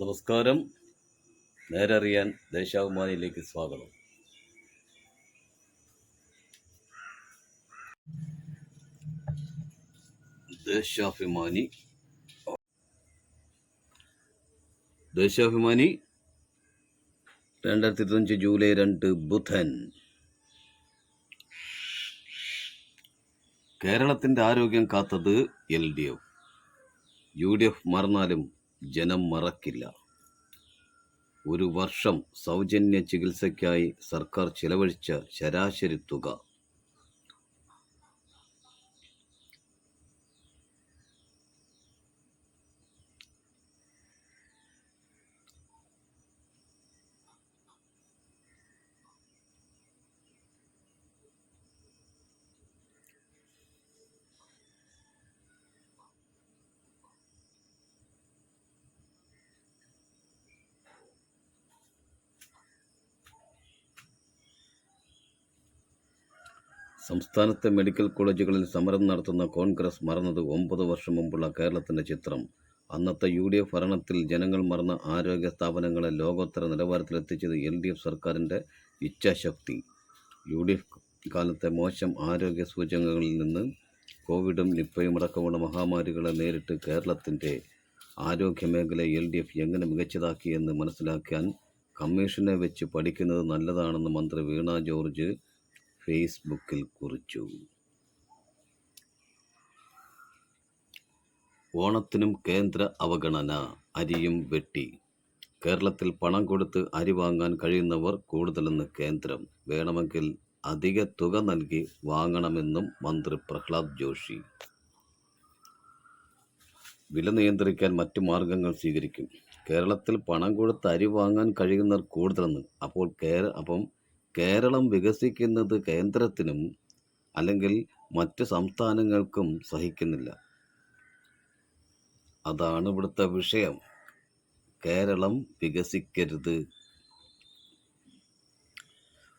നമസ്കാരം. നേരറിയാൻ ദേശാഭിമാനിയിലേക്ക് സ്വാഗതം. ദേശാഭിമാനി. ദേശാഭിമാനി രണ്ടായിരത്തി ഇരുപത്തഞ്ച് ജൂലൈ രണ്ട് ബുധൻ. കേരളത്തിന്റെ ആരോഗ്യം കാത്തത് L D F. U D F മറന്നാലും ജനം മറക്കില്ല. ഒരു വർഷം സൗജന്യ ചികിത്സയ്ക്കായി സർക്കാർ ചിലവഴിച്ച ശരാശരി തുക സംസ്ഥാനത്തെ മെഡിക്കൽ കോളേജുകളിൽ സമരം നടത്തുന്ന കോൺഗ്രസ് മറന്നത് ഒമ്പത് വർഷം മുമ്പുള്ള കേരളത്തിന്റെ ചിത്രം. അന്നത്തെ യു ഡി എഫ് ഭരണത്തിൽ ജനങ്ങൾ മറന്ന ആരോഗ്യ സ്ഥാപനങ്ങളെ ലോകോത്തര നിലവാരത്തിലെത്തിച്ചത് എൽ ഡി എഫ് സർക്കാരിന്റെ ഇച്ഛാശക്തി. യു ഡി എഫ് കാലത്തെ മോശം ആരോഗ്യ സൂചകങ്ങളിൽ നിന്ന് കോവിഡും നിപ്പയും അടക്കമുള്ള മഹാമാരികളെ നേരിട്ട് കേരളത്തിന്റെ ആരോഗ്യ മേഖലയെ എൽ ഡി എഫ് എങ്ങനെ മികച്ചതാക്കിയെന്ന് മനസ്സിലാക്കാൻ കമ്മീഷനെ വെച്ച് പഠിക്കുന്നത് നല്ലതാണെന്ന് മന്ത്രി വീണ ജോർജ് ഫേസ്ബുക്കിൽ കുറിച്ചു. ഓണത്തിനും കേന്ദ്ര അവഗണന അരിയും വെട്ടി. കേരളത്തിൽ പണം കൊടുത്ത് അരി വാങ്ങാൻ കഴിയുന്നവർ കൂടുതലെന്ന് കേന്ദ്രം. വേണമെങ്കിൽ അധിക തുക നൽകി വാങ്ങണമെന്നും മന്ത്രി പ്രഹ്ലാദ് ജോഷി. വില നിയന്ത്രിക്കാൻ മറ്റു മാർഗങ്ങൾ സ്വീകരിക്കും. കേരളത്തിൽ പണം കൊടുത്ത് അരി വാങ്ങാൻ കഴിയുന്നവർ കൂടുതലെന്ന്. അപ്പോൾ കേര അപ്പം കേരളം വികസിക്കുന്നത് കേന്ദ്രത്തിനും അല്ലെങ്കിൽ മറ്റ് സംസ്ഥാനങ്ങൾക്കും സഹിക്കുന്നില്ല. അതാണ് ഇവിടുത്തെ വിഷയം. കേരളം വികസിക്കരുത്.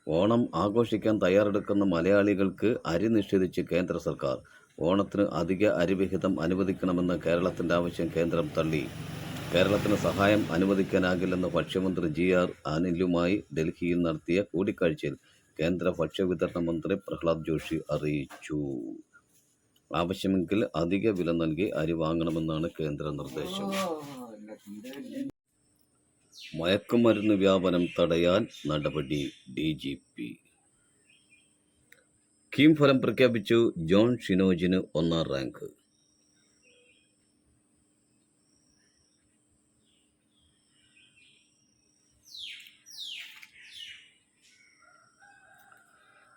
ഓണം ആഘോഷിക്കാൻ തയ്യാറെടുക്കുന്ന മലയാളികൾക്ക് അരി നിഷേധിച്ച് കേന്ദ്ര സർക്കാർ. ഓണത്തിന് അധിക അരിവിഹിതം അനുവദിക്കണമെന്ന കേരളത്തിന്റെ ആവശ്യം കേന്ദ്രം തള്ളി. കേരളത്തിന് സഹായം അനുവദിക്കാനാകില്ലെന്ന് ഭക്ഷ്യമന്ത്രി ജി ആർ അനിലുമായി ഡൽഹിയിൽ നടത്തിയ കൂടിക്കാഴ്ചയിൽ കേന്ദ്ര ഭക്ഷ്യവിതരണ മന്ത്രി പ്രഹ്ലാദ് ജോഷി അറിയിച്ചു. ആവശ്യമെങ്കിൽ അധിക വില നൽകി അരി വാങ്ങണമെന്നാണ് കേന്ദ്ര നിർദ്ദേശം. മയക്കുമരുന്ന് വ്യാപനം തടയാൻ നടപടി ഡി ജി പി. കീം ഫലം പ്രഖ്യാപിച്ചു ജോൺ ഷിനോജിന് ഒന്നാം റാങ്ക്.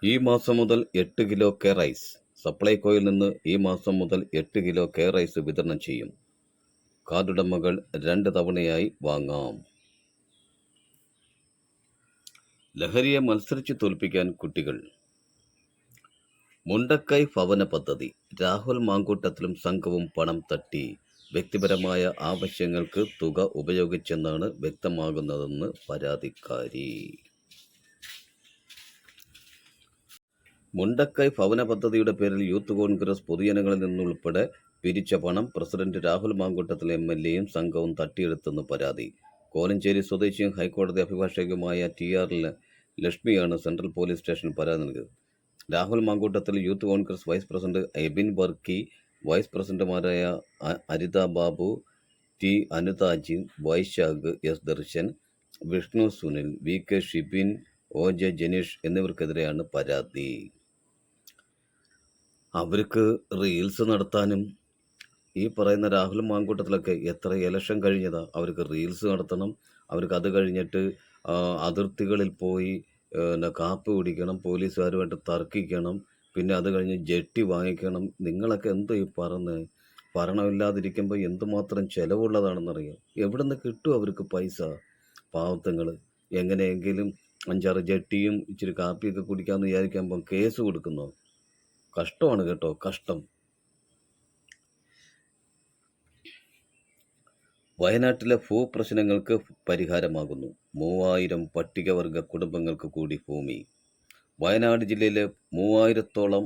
ഈ മാസം മുതൽ എട്ട് കിലോ കെ റൈസ്. സപ്ലൈകോയിൽ നിന്ന് ഈ മാസം മുതൽ എട്ട് കിലോ കെ റൈസ് വിതരണം ചെയ്യും. കാർഡുടമകൾ രണ്ട് തവണയായി വാങ്ങാം. ലഹരിയെ മത്സരിച്ച് തോൽപ്പിക്കാൻ കുട്ടികൾ. മുണ്ടക്കൈ ഭവന പദ്ധതി. രാഹുൽ മാങ്കൂട്ടത്തിലും സംഘവും പണം തട്ടി. വ്യക്തിപരമായ ആവശ്യങ്ങൾക്ക് തുക ഉപയോഗിച്ചെന്നാണ് വ്യക്തമാകുന്നതെന്ന് പരാതിക്കാരി. മുണ്ടക്കൈ ഭവന പദ്ധതിയുടെ പേരിൽ യൂത്ത് കോൺഗ്രസ് പൊതുജനങ്ങളിൽ നിന്നുൾപ്പെടെ പിരിച്ച പണം president Rahul Mankoottathil M L എയും സംഘവും തട്ടിയെടുത്തെന്ന് പരാതി. കോലഞ്ചേരി സ്വദേശിയും ഹൈക്കോടതി അഭിഭാഷകയുമായ ടി ആർ ലക്ഷ്മിയാണ് സെൻട്രൽ പോലീസ് സ്റ്റേഷനിൽ പരാതി നൽകിയത്. Rahul Mankoottathil youth Congress vice president Abin Varkey vice പ്രസിഡന്റുമാരായ Aritha Babu T അനുതാജി Vaishakh S Darshan Vishnu Sunil V K Shibin O J Janeesh എന്നിവർക്കെതിരെയാണ് പരാതി. അവർക്ക് റീൽസ് നടത്താനും ഈ പറയുന്ന രാഹുൽ മാങ്കൂട്ടത്തിലൊക്കെ എത്ര ഇലക്ഷൻ കഴിഞ്ഞതാ അവർക്ക് റീൽസ് നടത്തണം അവർക്ക് അത് കഴിഞ്ഞിട്ട് അതിർത്തികളിൽ പോയി പിന്നെ കാപ്പ് കുടിക്കണം പോലീസുകാരുമായിട്ട് തർക്കിക്കണം പിന്നെ അത് കഴിഞ്ഞ് ജെട്ടി വാങ്ങിക്കണം. നിങ്ങളൊക്കെ എന്തോ ഈ പറഞ്ഞ് ഭരണമില്ലാതിരിക്കുമ്പോൾ എന്തുമാത്രം ചിലവുള്ളതാണെന്നറിയാം? എവിടെ നിന്ന് കിട്ടും അവർക്ക് പൈസ? പാവത്തങ്ങൾ എങ്ങനെയെങ്കിലും അഞ്ചാറ് ജെട്ടിയും ഇച്ചിരി കാപ്പിയൊക്കെ കുടിക്കാമെന്ന് വിചാരിക്കുമ്പം കേസ് കൊടുക്കുന്നു? കഷ്ടമാണ് കേട്ടോ കഷ്ടം. വയനാട്ടിലെ ഭൂപ്രശ്നങ്ങൾക്ക് പരിഹാരമാകുന്നു. മൂവായിരം പട്ടികവർഗ കുടുംബങ്ങൾക്ക് കൂടി ഭൂമി. വയനാട് ജില്ലയിലെ മൂവായിരത്തോളം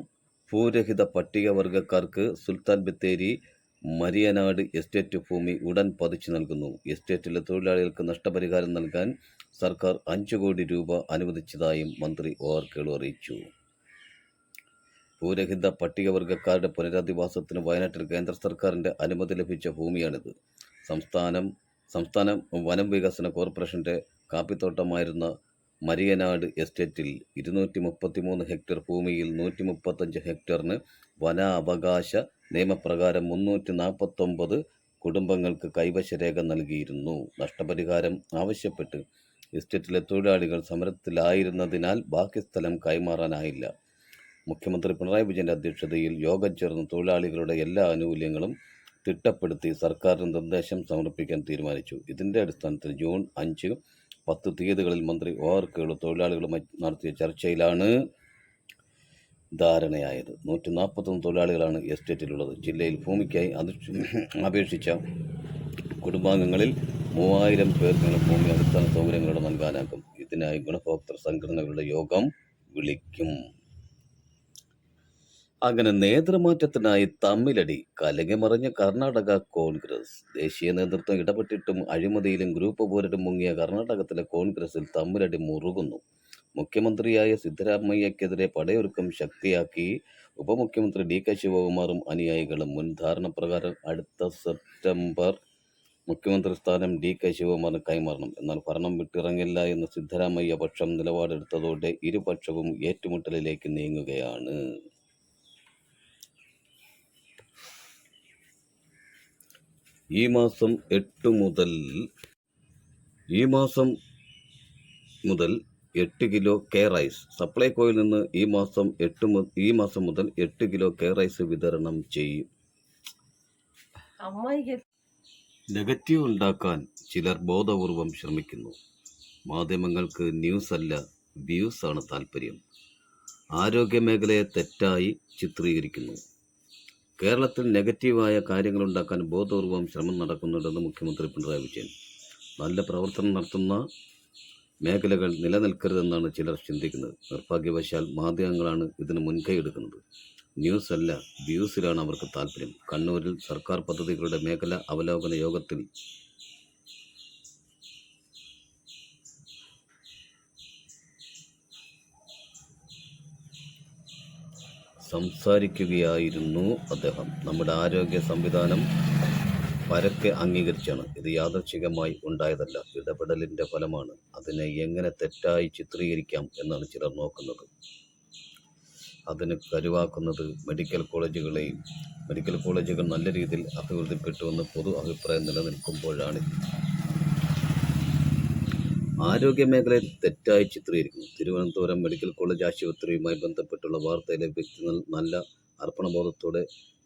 ഭൂരഹിത പട്ടികവർഗക്കാർക്ക് സുൽത്താൻ ബത്തേരി മരിയനാട് എസ്റ്റേറ്റ് ഭൂമി ഉടൻ പതിച്ചു നൽകുന്നു. എസ്റ്റേറ്റിലെ തൊഴിലാളികൾക്ക് നഷ്ടപരിഹാരം നൽകാൻ സർക്കാർ അഞ്ചു കോടി രൂപ അനുവദിച്ചതായും മന്ത്രി ഒ ആർ കേളു അറിയിച്ചു. ഭൂരഹിത പട്ടികവർഗക്കാരുടെ പുനരധിവാസത്തിന് വയനാട്ടിൽ കേന്ദ്ര സർക്കാരിന്റെ അനുമതി ലഭിച്ച ഭൂമിയാണിത്. സംസ്ഥാനം സംസ്ഥാന വനം വികസന കോർപ്പറേഷന്റെ കാപ്പിത്തോട്ടമായിരുന്ന മരിയനാട് എസ്റ്റേറ്റിൽ ഇരുന്നൂറ്റി മുപ്പത്തി മൂന്ന് ഹെക്ടർ ഭൂമിയിൽ നൂറ്റി മുപ്പത്തഞ്ച് ഹെക്ടറിന് വന അവകാശ നിയമപ്രകാരം മുന്നൂറ്റി നാൽപ്പത്തൊമ്പത് കുടുംബങ്ങൾക്ക് കൈവശരേഖ നൽകിയിരുന്നു. നഷ്ടപരിഹാരം ആവശ്യപ്പെട്ട് എസ്റ്റേറ്റിലെ തൊഴിലാളികൾ സമരത്തിലായിരുന്നതിനാൽ ബാക്കി സ്ഥലം കൈമാറാനായില്ല. മുഖ്യമന്ത്രി പിണറായി വിജയന്റെ അധ്യക്ഷതയിൽ യോഗം ചേർന്ന് തൊഴിലാളികളുടെ എല്ലാ ആനുകൂല്യങ്ങളും തിട്ടപ്പെടുത്തി സർക്കാരിന് നിർദ്ദേശം സമർപ്പിക്കാൻ തീരുമാനിച്ചു. ഇതിന്റെ അടിസ്ഥാനത്തിൽ ജൂൺ അഞ്ച് പത്ത് തീയതികളിൽ മന്ത്രി ഒ ആർ കേളു തൊഴിലാളികളുമായി നടത്തിയ ചർച്ചയിലാണ് ധാരണയായത്. നൂറ്റി നാൽപ്പത്തൊന്ന് തൊഴിലാളികളാണ് എസ്റ്റേറ്റിലുള്ളത്. ജില്ലയിൽ ഭൂമിക്കായി അപേക്ഷിച്ച കുടുംബാംഗങ്ങളിൽ മൂവായിരം പേർക്കുള്ള ഭൂമി അടിസ്ഥാന സൗകര്യങ്ങളോടെ നൽകാനാകും. ഇതിനായി ഗുണഭോക്തൃ സംഘടനകളുടെ യോഗം വിളിക്കും. അങ്ങനെ നേതൃമാറ്റത്തിനായി തമ്മിലടി കലങ്ങിമറിഞ്ഞ കർണാടക കോൺഗ്രസ്. ദേശീയ നേതൃത്വം ഇടപെട്ടിട്ടും അഴിമതിയിലും ഗ്രൂപ്പ് പോരിലും മുങ്ങിയ കർണാടകത്തിലെ കോൺഗ്രസിൽ തമ്മിലടി മുറുകുന്നു. മുഖ്യമന്ത്രിയായ സിദ്ധരാമയ്യക്കെതിരെ പടയൊരുക്കം ശക്തിയാക്കി ഉപമുഖ്യമന്ത്രി ഡി കെ ശിവകുമാറും അനുയായികളും മുൻ ധാരണപ്രകാരം അടുത്ത സെപ്റ്റംബർ മുഖ്യമന്ത്രി സ്ഥാനം ഡി കെ ശിവകുമാറിന് കൈമാറണം. എന്നാൽ ഭരണം വിട്ടിറങ്ങില്ല എന്ന് സിദ്ധരാമയ്യ പക്ഷം നിലപാടെടുത്തതോടെ ഇരുപക്ഷവും ഏറ്റുമുട്ടലിലേക്ക് നീങ്ങുകയാണ്. ഈ മാസം എട്ട് മുതൽ ഈ മാസം മുതൽ എട്ട് കിലോ കെ റൈസ്. സപ്ലൈകോയിൽ നിന്ന് ഈ മാസം എട്ട് ഈ മാസം മുതൽ എട്ട് കിലോ കെ റൈസ് വിതരണം ചെയ്യും. നെഗറ്റീവ് ഉണ്ടാക്കാൻ ചിലർ ബോധപൂർവം ശ്രമിക്കുന്നു. മാധ്യമങ്ങൾക്ക് ന്യൂസ് അല്ല വ്യൂസ് ആണ് താല്പര്യം ആരോഗ്യ മേഖലയെ തെറ്റായി ചിത്രീകരിക്കുന്നു. കേരളത്തിൽ നെഗറ്റീവായ കാര്യങ്ങളുണ്ടാക്കാൻ ബോധപൂർവം ശ്രമം നടക്കുന്നുണ്ടെന്ന് മുഖ്യമന്ത്രി പിണറായി വിജയൻ. നല്ല പ്രവർത്തനം നടത്തുന്ന മേഖലകൾ നിലനിൽക്കരുതെന്നാണ് ചിലർ ചിന്തിക്കുന്നത്. നിർഭാഗ്യവശാൽ മാധ്യമങ്ങളാണ് ഇതിന് മുൻകൈ എടുക്കുന്നത്. ന്യൂസ് അല്ല വ്യൂസിലാണ് അവർക്ക് താല്പര്യം. കണ്ണൂരിൽ സർക്കാർ പദ്ധതികളുടെ മേഖല അവലോകന യോഗത്തിൽ സംസാരിക്കുകയായിരുന്നു അദ്ദേഹം. നമ്മുടെ ആരോഗ്യ സംവിധാനം പരക്കെ അംഗീകരിച്ചാണ്. ഇത് യാദർച്ഛികമായി ഉണ്ടായതല്ല ഇടപെടലിന്റെ ഫലമാണ്. അതിനെ എങ്ങനെ തെറ്റായി ചിത്രീകരിക്കാം എന്നാണ് ചിലർ നോക്കുന്നത്. അതിന് കരുവാക്കുന്നത് മെഡിക്കൽ കോളേജുകളെയും മെഡിക്കൽ കോളേജുകൾ നല്ല രീതിയിൽ അഭിവൃദ്ധിപ്പെട്ടുവെന്ന് പൊതു അഭിപ്രായം നിലനിൽക്കുമ്പോഴാണ്. ആരോഗ്യമേഖലയെ തെറ്റായി ചിത്രീകരിക്കുന്നു. തിരുവനന്തപുരം മെഡിക്കൽ കോളേജ് ആശുപത്രിയുമായി ബന്ധപ്പെട്ടുള്ള വാർത്തയിലെ വ്യക്തി നല്ല അർപ്പണബോധത്തോടെ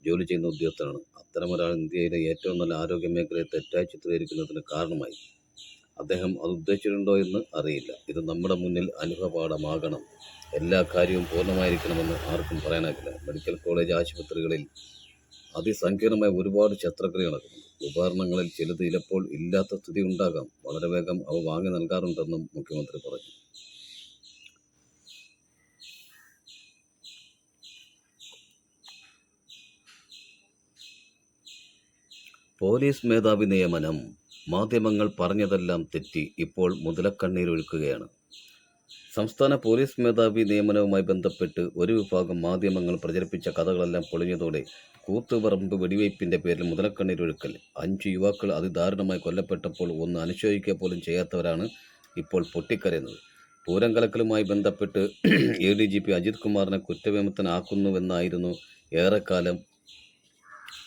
ജോലി ചെയ്യുന്ന ഉദ്യോഗസ്ഥനാണ്. അത്തരമൊരാൾ ഇന്ത്യയിലെ ഏറ്റവും നല്ല ആരോഗ്യ മേഖലയെ തെറ്റായി ചിത്രീകരിക്കുന്നതിന് കാരണമായി. അദ്ദേഹം അത് ഉദ്ദേശിച്ചിട്ടുണ്ടോ എന്ന് അറിയില്ല. ഇത് നമ്മുടെ മുന്നിൽ അനുഭവപാഠമാകണം. എല്ലാ കാര്യവും പൂർണമായിരിക്കണമെന്ന് ആർക്കും പറയാനാകില്ല. മെഡിക്കൽ കോളേജ് ആശുപത്രികളിൽ അതിസങ്കീർണമായ ഒരുപാട് ശസ്ത്രക്രിയ നടക്കുന്നുണ്ട് ഉപകരണങ്ങളിൽ ചിലത് ചിലപ്പോൾ ഇല്ലാത്ത സ്ഥിതി ഉണ്ടാകാം. വളരെ വേഗം അവ വാങ്ങി നൽകാറുണ്ടെന്നും മുഖ്യമന്ത്രി പറഞ്ഞു. പോലീസ് മേധാവി നിയമനം. മാധ്യമങ്ങൾ പറഞ്ഞതെല്ലാം തെറ്റി. ഇപ്പോൾ മുതലക്കണ്ണീരൊഴുക്കുകയാണ്. സംസ്ഥാന പോലീസ് മേധാവി നിയമനവുമായി ബന്ധപ്പെട്ട് ഒരു വിഭാഗം മാധ്യമങ്ങൾ പ്രചരിപ്പിച്ച കഥകളെല്ലാം പൊളിഞ്ഞതോടെ കൂത്തുപറമ്പ് വെടിവയ്പ്പിന്റെ പേരിൽ മുതലക്കണ്ണീരൊഴുക്കൽ അഞ്ച് യുവാക്കൾ അതിദാരുണമായി കൊല്ലപ്പെട്ടപ്പോൾ ഒന്ന് അനുശോചിക്കുക പോലും ചെയ്യാത്തവരാണ് ഇപ്പോൾ പൊട്ടിക്കരയുന്നത്. പൂരം കലക്കലുമായി ബന്ധപ്പെട്ട് A D G P Ajith കുമാറിനെ കുറ്റവിമുക്തനാക്കുന്നുവെന്നായിരുന്നു ഏറെക്കാലം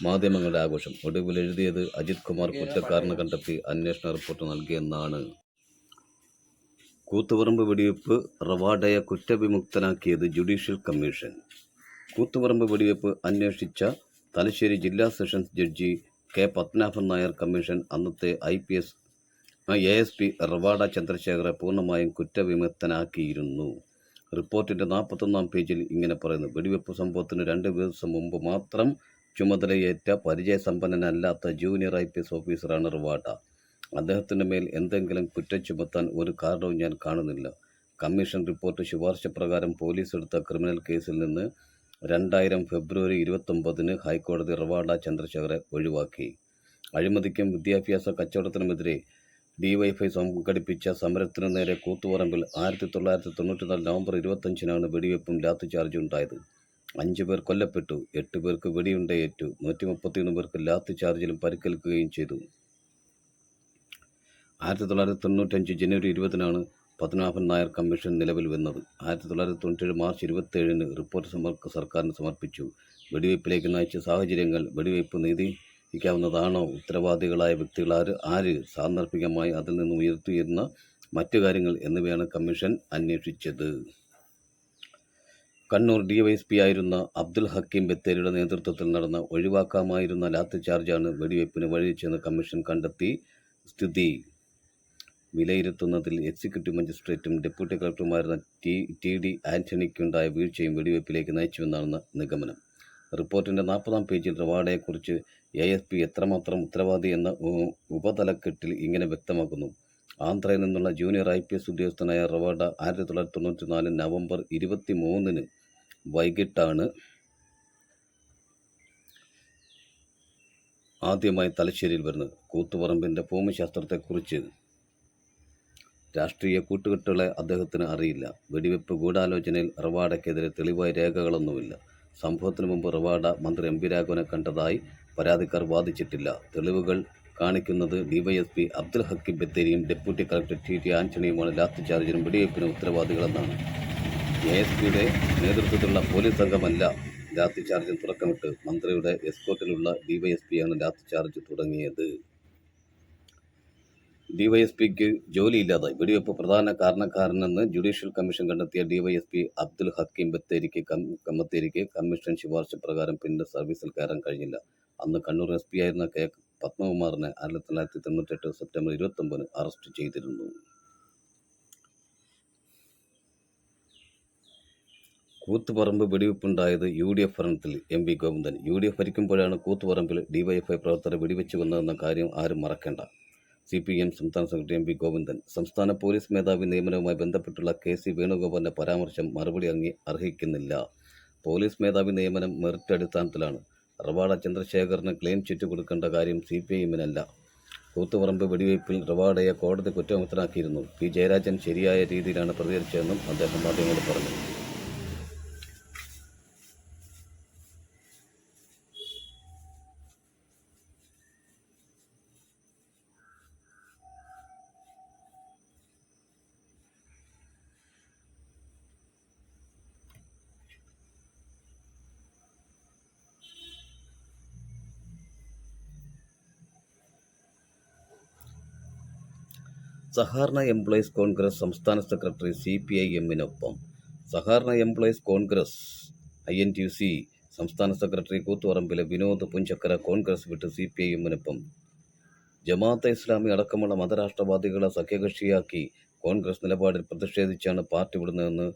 മാധ്യമങ്ങളുടെ ആഘോഷം. ഒടുവിൽ എഴുതിയത് അജിത് കുമാർ കുറ്റക്കാരനെ കണ്ടെത്തി അന്വേഷണ റിപ്പോർട്ട് നൽകിയെന്നാണ്. കൂത്തുപറമ്പ് വെടിവെപ്പ് റവാഡയെ കുറ്റവിമുക്തനാക്കിയത് ജുഡീഷ്യൽ കമ്മീഷൻ. കൂത്തുപറമ്പ് വെടിവെപ്പ് അന്വേഷിച്ച തലശ്ശേരി ജില്ലാ sessions judge K Padmanabhan Nair commission അന്നത്തെ I P S A S P Ravada ചന്ദ്രശേഖറെ പൂർണമായും കുറ്റവിമുക്തനാക്കിയിരുന്നു. റിപ്പോർട്ടിന്റെ നാൽപ്പത്തൊന്നാം പേജിൽ ഇങ്ങനെ പറയുന്നു വെടിവെപ്പ് സംഭവത്തിന് രണ്ട് ദിവസം മുമ്പ് മാത്രം ചുമതലയേറ്റ പരിചയസമ്പന്നനല്ലാത്ത ജൂനിയർ ഐ പി എസ് ഓഫീസറാണ് റിവാഡ. അദ്ദേഹത്തിന്റെ മേൽ എന്തെങ്കിലും കുറ്റം ചുമത്താൻ ഒരു കാരണവും ഞാൻ കാണുന്നില്ല. കമ്മീഷൻ റിപ്പോർട്ട് ശുപാർശ പ്രകാരം പോലീസ് എടുത്ത ക്രിമിനൽ കേസിൽ നിന്ന് രണ്ടായിരം ഫെബ്രുവരി ഇരുപത്തൊമ്പതിന് ഹൈക്കോടതി റവാഡ ചന്ദ്രശേഖരെ ഒഴിവാക്കി. അഴിമതിക്കും വിദ്യാഭ്യാസ കച്ചവടത്തിനുമെതിരെ ഡിവൈഫൈ സംഘടിപ്പിച്ച സമരത്തിനു നേരെ കൂത്തുപറമ്പിൽ ആയിരത്തി തൊള്ളായിരത്തി തൊണ്ണൂറ്റിനാല് നവംബർ ഇരുപത്തഞ്ചിനാണ് വെടിവെപ്പും ലാത്തിചാർജും ഉണ്ടായത്. അഞ്ച് പേർ കൊല്ലപ്പെട്ടു എട്ട് പേർക്ക് വെടിയുണ്ടയേറ്റു നൂറ്റി മുപ്പത്തിയൊന്ന് പേർക്ക് ലാത്തിചാർജിലും പരിക്കേൽക്കുകയും ചെയ്തു. ആയിരത്തി തൊള്ളായിരത്തി തൊണ്ണൂറ്റഞ്ച് ജനുവരി ഇരുപതിനാണ് പത്മനാഭൻ നായർ കമ്മീഷൻ നിലവിൽ വന്നത്. ആയിരത്തി തൊള്ളായിരത്തി തൊണ്ണൂറ്റേഴ് മാർച്ച് ഇരുപത്തേഴിന് റിപ്പോർട്ട് സമർക്ക് സർക്കാരിന് സമർപ്പിച്ചു. വെടിവയ്പ്പിലേക്ക് നയിച്ച സാഹചര്യങ്ങൾ വെടിവയ്പ്പ് നീതിക്കാവുന്നതാണോ ഉത്തരവാദികളായ വ്യക്തികൾ ആര് സാന്ദർഭികമായി അതിൽ നിന്ന് ഉയർത്തിയിരുന്ന മറ്റു കാര്യങ്ങൾ എന്നിവയാണ് കമ്മീഷൻ അന്വേഷിച്ചത്. കണ്ണൂർ ഡിവൈഎസ്പി ആയിരുന്ന അബ്ദുൽ ഹക്കീം ബത്തേരിയുടെ നേതൃത്വത്തിൽ നടന്ന ഒഴിവാക്കാമായിരുന്ന ലാത്തിചാർജാണ് വെടിവയ്പ്പിന് വഴിവെച്ചെന്ന് കമ്മീഷൻ കണ്ടെത്തി. സ്ഥിതി വിലയിരുത്തുന്നതിൽ എക്സിക്യൂട്ടീവ് മജിസ്ട്രേറ്റും ഡെപ്യൂട്ടി കളക്ടറുമായിരുന്ന ടി ടി ഡി ആന്റണിക്കുണ്ടായ വീഴ്ചയും വെടിവയ്പ്പിലേക്ക് നയിച്ചുവെന്നാണ് നിഗമനം. റിപ്പോർട്ടിന്റെ നാൽപ്പതാം പേജിൽ റവാഡയെക്കുറിച്ച് എ എസ് പി എത്രമാത്രം ഉത്തരവാദി എന്ന ഉപതലക്കെട്ടിൽ ഇങ്ങനെ വ്യക്തമാക്കുന്നു. ആന്ധ്രയിൽ നിന്നുള്ള ജൂനിയർ ഐ പി എസ് ഉദ്യോഗസ്ഥനായ റവാഡ ആയിരത്തി തൊള്ളായിരത്തി തൊണ്ണൂറ്റി നാല് നവംബർ ഇരുപത്തി മൂന്നിന് വൈകിട്ടാണ് ആദ്യമായി തലശ്ശേരിയിൽ വരുന്നത്. കൂത്തുപറമ്പിന്റെ ഭൂമിശാസ്ത്രത്തെക്കുറിച്ച് രാഷ്ട്രീയ കൂട്ടുകെട്ടുകളെ അദ്ദേഹത്തിന് അറിയില്ല. വെടിവെപ്പ് ഗൂഢാലോചനയിൽ റവാഡയ്ക്കെതിരെ തെളിവായ രേഖകളൊന്നുമില്ല. സംഭവത്തിന് മുമ്പ് റവാഡ മന്ത്രി എം പി രാഘവനെ കണ്ടതായി പരാതിക്കാർ വാദിച്ചിട്ടില്ല. തെളിവുകൾ കാണിക്കുന്നത് ഡിവൈഎസ്പി അബ്ദുൽ ഹക്കീം ബത്തേരിയും ഡെപ്യൂട്ടി കളക്ടർ ടി ടി ആന്റണിയുമാണ്. ലാത്തി ചാർജിനും വെടിവെപ്പിനും ഉത്തരവാദികളെന്നാണ്. എ എസ് പിയുടെ നേതൃത്വത്തിലുള്ള പോലീസ് സംഘമല്ല ലാത്തി ചാർജിന് തുടക്കമിട്ട്. മന്ത്രിയുടെ എസ്കോട്ടിലുള്ള ഡിവൈഎസ്പിയാണ് ലാത്തി ചാർജ് തുടങ്ങിയത്. ഡിവൈഎസ്പിക്ക് ജോലിയില്ലാതായി. വെടിവെപ്പ് പ്രധാന കാരണക്കാരനെന്ന് ജുഡീഷ്യൽ കമ്മീഷൻ കണ്ടെത്തിയ ഡിവൈഎസ്പി അബ്ദുൽ ഹക്കീം ബത്തേരിക്ക് കമ്മത്തേരിക്ക് കമ്മീഷൻ ശുപാർശ പ്രകാരം പിന്നീട് സർവീസിൽ കയറാൻ കഴിഞ്ഞില്ല. അന്ന് കണ്ണൂർ എസ് പി ആയിരുന്ന കെ. പത്മകുമാറിനെ ആയിരത്തി തൊള്ളായിരത്തി തൊണ്ണൂറ്റെട്ട് സെപ്റ്റംബർ ഇരുപത്തൊമ്പതിന് അറസ്റ്റ് ചെയ്തിരുന്നു. കൂത്തുപറമ്പ് വെടിവെപ്പുണ്ടായത് യു ഡി എഫ് ഭരണത്തിൽ M V Govindan. U D F ഭരിക്കുമ്പോഴാണ് കൂത്തുപറമ്പിൽ ഡിവൈഎഫ്ഐ പ്രവർത്തകരെ വെടിവെച്ചു വന്നതെന്ന കാര്യം ആരും മറക്കേണ്ട. സി പി എം സംസ്ഥാന സെക്രട്ടറി എം പി ഗോവിന്ദൻ. സംസ്ഥാന പോലീസ് മേധാവി നിയമനവുമായി ബന്ധപ്പെട്ടുള്ള കെ സി വേണുഗോപാലിന്റെ പരാമർശം മറുപടി അങ്ങി അർഹിക്കുന്നില്ല. പോലീസ് മേധാവി നിയമനം മെറിറ്റ് അടിസ്ഥാനത്തിലാണ് റവാഡ ചന്ദ്രശേഖറിന് ക്ലെയിം ചിറ്റ് കൊടുക്കേണ്ട കാര്യം സി പി എമ്മിനല്ല. കൂത്തുപറമ്പ് വെടിവയ്പിൽ റവാഡയെ കോടതി കുറ്റമുക്തനാക്കിയിരുന്നു പി ജയരാജൻ ശരിയായ രീതിയിലാണ് പ്രതികരിച്ചതെന്നും അദ്ദേഹം മാധ്യമങ്ങളോട് പറഞ്ഞു. സഹകരണ എംപ്ലോയീസ് കോൺഗ്രസ് സംസ്ഥാന സെക്രട്ടറി സി പി ഐ എമ്മിനൊപ്പം. സഹകരണ employees Congress I N T C സംസ്ഥാന സെക്രട്ടറി കൂത്തുപറമ്പിലെ വിനോദ് പുഞ്ചക്കര കോൺഗ്രസ് വിട്ട് സി പി ഐ എമ്മിനൊപ്പം. ജമാഅത്തെ ഇസ്ലാമി അടക്കമുള്ള മതരാഷ്ട്രവാദികളെ സഖ്യകക്ഷിയാക്കി കോൺഗ്രസ് നിലപാടിൽ പ്രതിഷേധിച്ചാണ് പാർട്ടി വിടുന്നതെന്ന്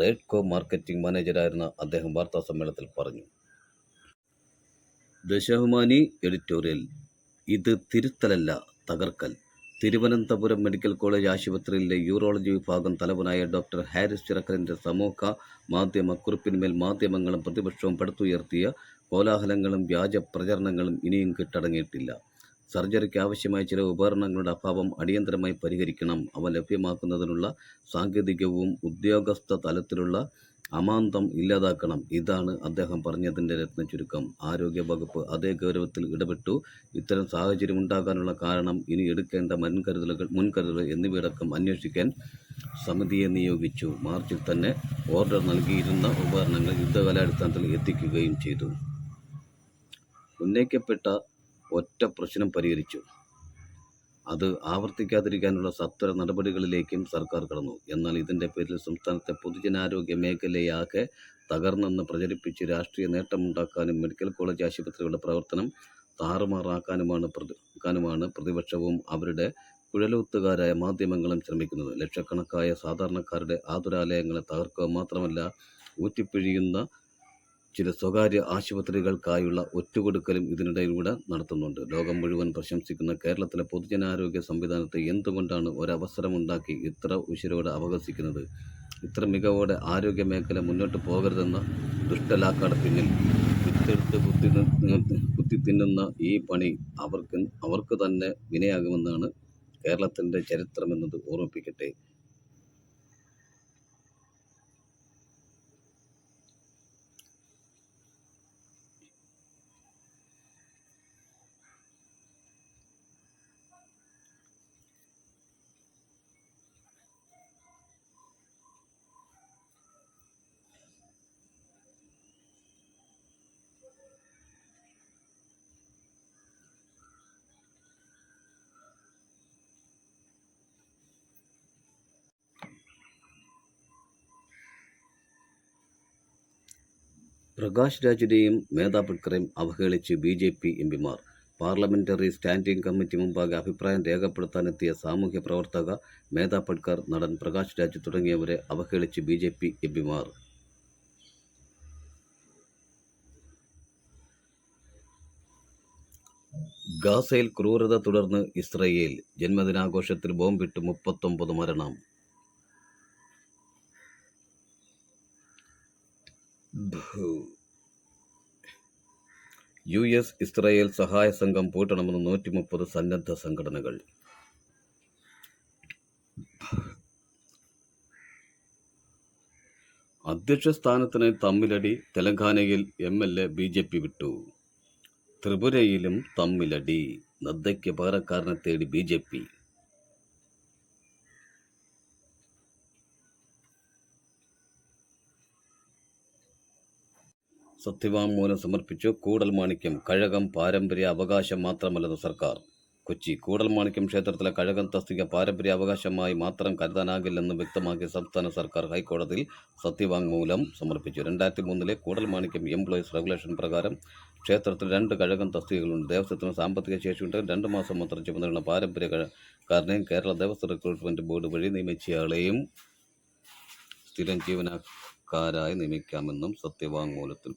റേഡ്കോ മാർക്കറ്റിംഗ് മാനേജരായിരുന്ന അദ്ദേഹം വാർത്താ സമ്മേളനത്തിൽ പറഞ്ഞു. ദശഹുമാനി എഡിറ്റോറിയൽ ഇത് തിരുത്തലല്ല തകർക്കൽ. തിരുവനന്തപുരം മെഡിക്കൽ കോളേജ് ആശുപത്രിയിലെ യൂറോളജി വിഭാഗം തലവനായ ഡോക്ടർ ഹാരിസ് ചിറക്കലിന്റെ സമൂഹ മാധ്യമ കുറിപ്പിന്മേൽ മാധ്യമങ്ങളും പ്രതിപക്ഷവും പടുത്തുയർത്തിയ കോലാഹലങ്ങളും വ്യാജ പ്രചരണങ്ങളും ഇനിയും കിട്ടടങ്ങിയിട്ടില്ല. സർജറിക്ക് ആവശ്യമായ ചില ഉപകരണങ്ങളുടെ അഭാവം അടിയന്തരമായി പരിഹരിക്കണം. അവ ലഭ്യമാക്കുന്നതിനുള്ള സാങ്കേതികവും ഉദ്യോഗസ്ഥ തലത്തിലുള്ള അമാന്തം ഇല്ലാതാക്കണം. ഇതാണ് അദ്ദേഹം പറഞ്ഞതിന്റെ രത്ന ചുരുക്കം. ആരോഗ്യ വകുപ്പ് അതേ ഗൗരവത്തിൽ ഇടപെട്ടു. ഇത്തരം സാഹചര്യം ഉണ്ടാകാനുള്ള കാരണം ഇനി എടുക്കേണ്ട മുൻകരുതലുകൾ മുൻകരുതലുകൾ എന്നിവയടക്കം അന്വേഷിക്കാൻ സമിതിയെ നിയോഗിച്ചു. മാർച്ചിൽ തന്നെ ഓർഡർ നൽകിയിരുന്ന ഉപകരണങ്ങൾ യുദ്ധകാലാടിസ്ഥാനത്തിൽ എത്തിക്കുകയും ചെയ്തു. ഉന്നയിക്കപ്പെട്ട ഒറ്റ പ്രശ്നം പരിഹരിച്ചു. അത് ആവർത്തിക്കാതിരിക്കാനുള്ള സത്വര നടപടികളിലേക്കും സർക്കാർ കടന്നു. എന്നാൽ ഇതിന്റെ പേരിൽ സംസ്ഥാനത്തെ പൊതുജനാരോഗ്യ മേഖലയാകെ തകർന്നെന്ന് പ്രചരിപ്പിച്ച് രാഷ്ട്രീയ നേട്ടമുണ്ടാക്കാനും മെഡിക്കൽ കോളേജ് ആശുപത്രികളുടെ പ്രവർത്തനം താറുമാറാക്കാനുമാണ് പ്രതിക്കാനുമാണ് പ്രതിപക്ഷവും അവരുടെ കുഴലൂത്തുകാരായ മാധ്യമങ്ങളും ശ്രമിക്കുന്നത്. ലക്ഷക്കണക്കായ സാധാരണക്കാരുടെ ആതുരാലയങ്ങളെ തകർക്കുക മാത്രമല്ല ഊറ്റിപ്പിഴിയുന്ന ചില സ്വകാര്യ ആശുപത്രികൾക്കായുള്ള ഒറ്റുകൊടുക്കലും ഇതിനിടയിലൂടെ നടത്തുന്നുണ്ട്. ലോകം മുഴുവൻ പ്രശംസിക്കുന്ന കേരളത്തിലെ പൊതുജനാരോഗ്യ സംവിധാനത്തെ എന്തുകൊണ്ടാണ് ഒരവസരമുണ്ടാക്കി ഇത്ര ഉശിരോടെ അപഹസിക്കുന്നത് ഇത്ര മികവോടെ ആരോഗ്യ മേഖല മുന്നോട്ട് പോകരുതെന്ന ദുഷ്ടലാക്കാട് പിന്നിൽ വിത്തെടുത്ത് കുത്തി കുത്തി തിന്നുന്ന ഈ പണി അവർക്ക് അവർക്ക് തന്നെ വിനയാകുമെന്നാണ് കേരളത്തിന്റെ ചരിത്രമെന്നത് ഓർമ്മിപ്പിക്കട്ടെ. പ്രകാശ് രാജിനെയും മേധാ അവഹേളിച്ച് ബി ജെ പി എം പിമാർ. പാർലമെന്ററി സ്റ്റാൻഡിംഗ് കമ്മിറ്റി മുമ്പാകെ അഭിപ്രായം രേഖപ്പെടുത്താനെത്തിയ സാമൂഹ്യ പ്രവർത്തക മേധാ പട്കർ നടൻ പ്രകാശ് രാജ് തുടങ്ങിയവരെ അവഹേളിച്ച് ബി ജെ പി എം പിമാർ. ഗാസയിൽ ക്രൂരത തുടർന്ന് ഇസ്രയേൽ ജന്മദിനാഘോഷത്തിൽ ബോംബിട്ട് മുപ്പത്തൊമ്പത് മരണം. യു എസ് ഇസ്രായേൽ സഹായ സംഘം പൂട്ടണമെന്ന് നൂറ്റി മുപ്പത് സന്നദ്ധ സംഘടനകൾ. അധ്യക്ഷ സ്ഥാനത്തിന് തമ്മിലടി തെലങ്കാനയിൽ M L A B J P വിട്ടു. ത്രിപുരയിലും തമ്മിലടി. നദ്ദയ്ക്ക് പകരക്കാരനെ തേടി ബി ജെ പി. സത്യവാങ്മൂലം സമർപ്പിച്ചു. കൂടൽ മാണിക്യം കഴകം പാരമ്പര്യ അവകാശം മാത്രമല്ലെന്ന് സർക്കാർ. കൊച്ചി കൂടൽ മാണിക്യം ക്ഷേത്രത്തിലെ കഴകം തസ്തിക പാരമ്പര്യ അവകാശമായി മാത്രം കരുതാനാകില്ലെന്ന് വ്യക്തമാക്കിയ സംസ്ഥാന സർക്കാർ ഹൈക്കോടതിയിൽ സത്യവാങ്മൂലം സമർപ്പിച്ചു. രണ്ടായിരത്തി മൂന്നിലെ കൂടൽ മാണിക്യം എംപ്ലോയീസ് റെഗുലേഷൻ പ്രകാരം ക്ഷേത്രത്തിൽ രണ്ട് കഴകം തസ്തികകളുണ്ട്. ദേവസ്വത്തിന് സാമ്പത്തിക ശേഷിയുണ്ട്. രണ്ട് മാസം മാത്രം ചുമതലയുള്ള പാരമ്പര്യക്കാരനെയും കേരള ദേവസ്വം റിക്രൂട്ട്മെന്റ് ബോർഡ് വഴി നിയമിച്ചയാളെയും സ്ഥിരം ജീവനക്കാരായി നിയമിക്കാമെന്നും സത്യവാങ്മൂലത്തിൽ